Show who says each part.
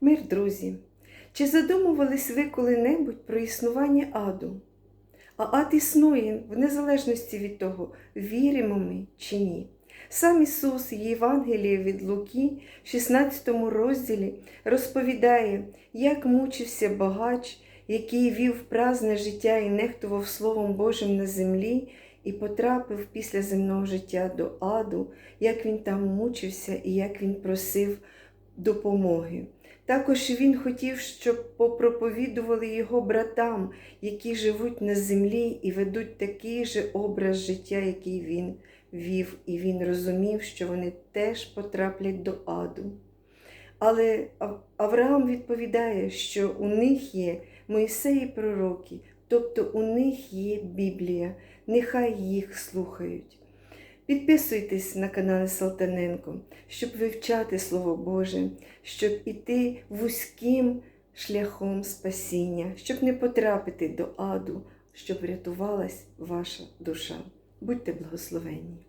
Speaker 1: Мир, друзі! Чи задумувались ви коли-небудь про існування аду? А ад існує в незалежності від того, віримо ми чи ні. Сам Ісус в Євангелії від Луки, в 16 розділі, розповідає, як мучився багач, який вів празне життя і нехтував Словом Божим на землі, і потрапив після земного життя до аду, як він там мучився і як він просив допомоги. Також він хотів, щоб попроповідували його братам, які живуть на землі і ведуть такий же образ життя, який він вів, і він розумів, що вони теж потраплять до аду. Але Авраам відповідає, що у них є Моїсеї пророки, тобто у них є Біблія, нехай їх слухають. Підписуйтесь на канал Салтаненко, щоб вивчати Слово Боже, щоб іти вузьким шляхом спасіння, щоб не потрапити до аду, щоб врятувалась ваша душа. Будьте благословенні!